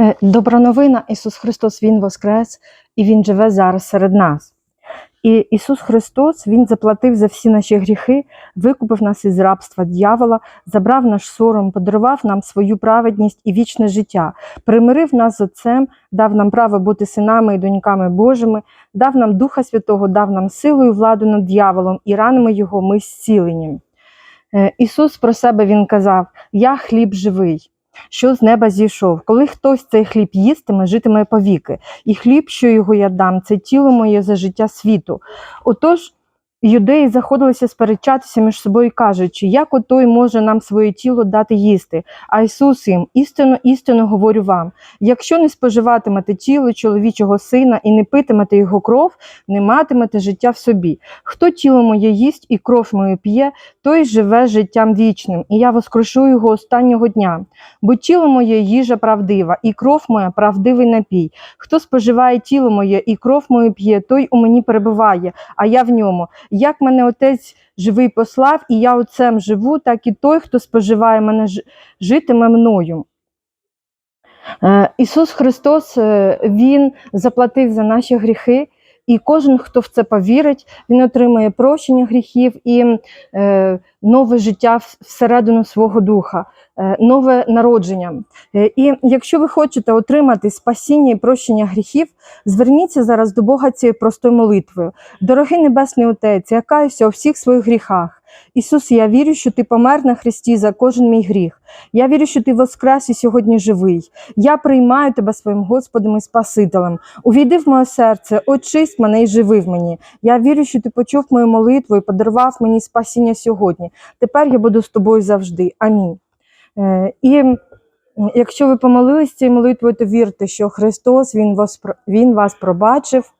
Е, Добра новина, Ісус Христос, Він воскрес і Він живе зараз серед нас. І Ісус Христос, Він заплатив за всі наші гріхи, викупив нас із рабства дьявола, забрав наш сором, подарував нам свою праведність і вічне життя, примирив нас з Отцем, дав нам право бути синами і доньками Божими, дав нам Духа Святого, дав нам силу і владу над дьяволом, і ранами Його ми зцілені. Е, Ісус про себе Він казав: Я хліб живий що з неба зійшов. Коли хтось цей хліб їстиме, житиме повіки, і хліб, що його я дам, це тіло моє за життя світу. Отож, юдеї заходилися сперечатися між собою, кажучи, як отой може нам своє тіло дати їсти. А Ісус їм, істинно, істинно говорю вам: якщо не споживатимете тіло чоловічого сина і не питимете його кров, не матимете життя в собі. Хто тіло моє їсть і кров мою п'є, той живе життям вічним, і я воскрешу його останнього дня. Бо тіло моє їжа правдива, і кров моя правдивий напій. Хто споживає тіло моє і кров мою п'є, той у мені перебуває, а я в ньому. Як мене отець живий послав, і я отцем живу, так і той, хто споживає мене, житиме мною. Е, Ісус Христос е, Він заплатив за наші гріхи, і кожен, хто в це повірить, він отримає прощення гріхів і е, нове життя всередину свого духа, е, нове народження. Е, І якщо ви хочете отримати спасіння і прощення гріхів, зверніться зараз до Бога цією простою молитвою. Дорогий Небесний Отець, я каюся у всіх своїх гріхах. Ісус, я вірю, що Ти помер на Христі за кожен мій гріх. Я вірю, що Ти воскрес і сьогодні живий. Я приймаю тебе своїм Господом і Спасителем. Увійди в моє серце, очисть мене і живи в мені. Я вірю, що ти почув мою молитву і подарував мені спасіння сьогодні. Тепер я буду з тобою завжди. Амінь. Е, І якщо ви помолились цією молитвою, то вірте, що Христос Він вас, він вас пробачив,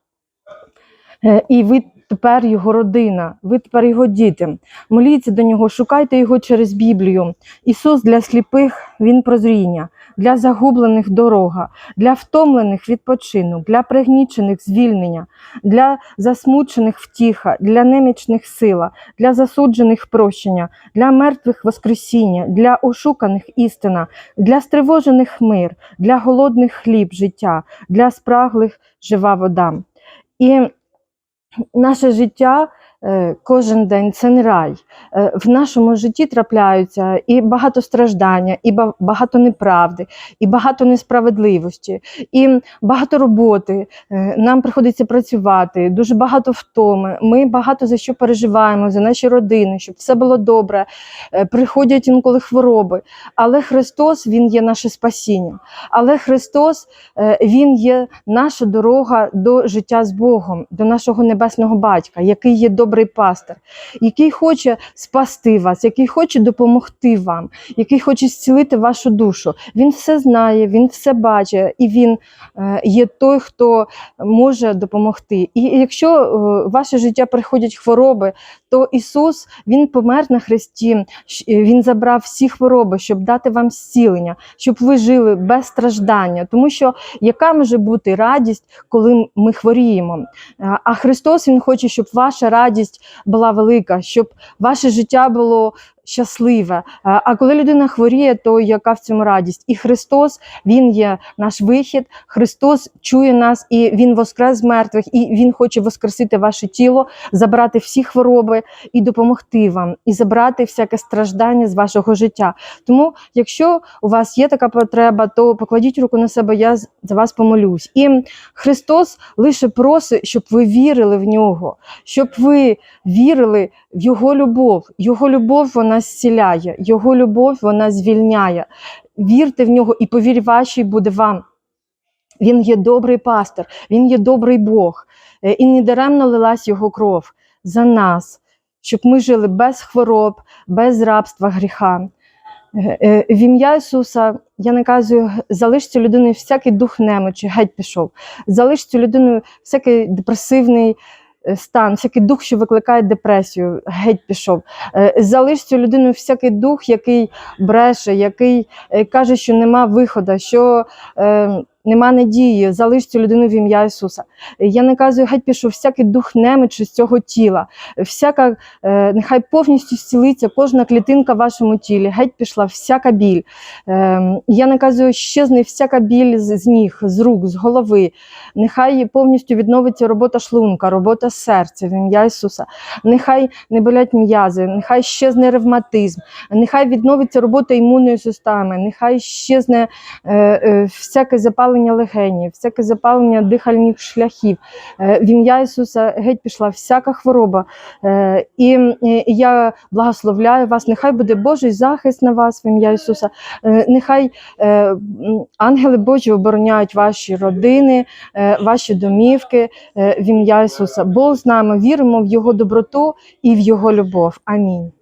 Е, і ви тепер його родина, ви тепер його діти. Моліться до нього, шукайте його через Біблію. Ісус для сліпих Він прозріння, для загублених дорога, для втомлених відпочинок, для пригнічених звільнення, для засмучених втіха, для немічних сила, для засуджених прощення, для мертвих воскресіння, для ошуканих істина, для стривожених мир, для голодних хліб життя, для спраглих жива вода. І наше життя кожен день це не рай. Е, В нашому житті трапляються і багато страждання, і багато неправди, і багато несправедливості, і багато роботи. Е, Нам приходиться працювати, дуже багато втоми. Ми багато за що переживаємо, за наші родини, щоб все було добре. Е, Приходять інколи хвороби. Але Христос Він є наше спасіння. Але Христос е, Він є наша дорога до життя з Богом, до нашого небесного батька, який є добрий пастир, який хоче спасти вас, який хоче допомогти вам, який хоче зцілити вашу душу. Він все знає, він все бачить, і він е, є той, хто може допомогти. І якщо е, в ваше життя приходять хвороби, то Ісус Він помер на хресті, Він забрав всі хвороби, щоб дати вам зцілення, щоб ви жили без страждання. Тому що яка може бути радість, коли ми хворіємо? Е, А Христос Він хоче, щоб ваша радість була велика, щоб ваше життя було щасливе. А коли людина хворіє, то яка в цьому радість? І Христос Він є наш вихід. Христос чує нас і Він воскрес з мертвих, і Він хоче воскресити ваше тіло, забрати всі хвороби і допомогти вам, і забрати всяке страждання з вашого життя. Тому, якщо у вас є така потреба, то покладіть руку на себе, я за вас помолюсь. І Христос лише просить, щоб ви вірили в нього, щоб ви вірили в Його любов. Його любов вона зціляє, Його любов вона звільняє. Вірте в нього, і повір вашій буде вам. Він є добрий пастир, він є добрий Бог. Е, І недаремно лилась його кров за нас, щоб ми жили без хвороб, без рабства гріха. Е, е, В ім'я Ісуса я наказую, залиш цю людину всякий дух немочі, геть пішов. Залиш цю людину всякий депресивний стан, всякий дух, що викликає депресію, геть пішов. Е, Залиш цю людину всякий дух, який бреше, який е, каже, що нема виходу, що е, нема надії, залиш цю людину в ім'я Ісуса. Я наказую, геть пішов всякий дух немичі з цього тіла, всяка, е, нехай повністю зцілиться кожна клітинка в вашому тілі, геть пішла всяка біль. Е, я наказую, щезне всяка біль з, з ніг, з рук, з голови. Нехай повністю відновиться робота шлунка, робота серця в ім'я Ісуса. Нехай не болять м'язи, нехай щезне ревматизм, нехай відновиться робота імунної системи, нехай щезне е, е, всяке запалення легенів, всяке запалення дихальних шляхів. Е, в ім'я Ісуса геть пішла всяка хвороба. Е, і я благословляю вас, нехай буде Божий захист на вас в ім'я Ісуса. Е, нехай ангели Божі обороняють ваші родини, ваші домівки в ім'я Ісуса. Бог з нами, віримо в Його доброту і в Його любов. Амінь.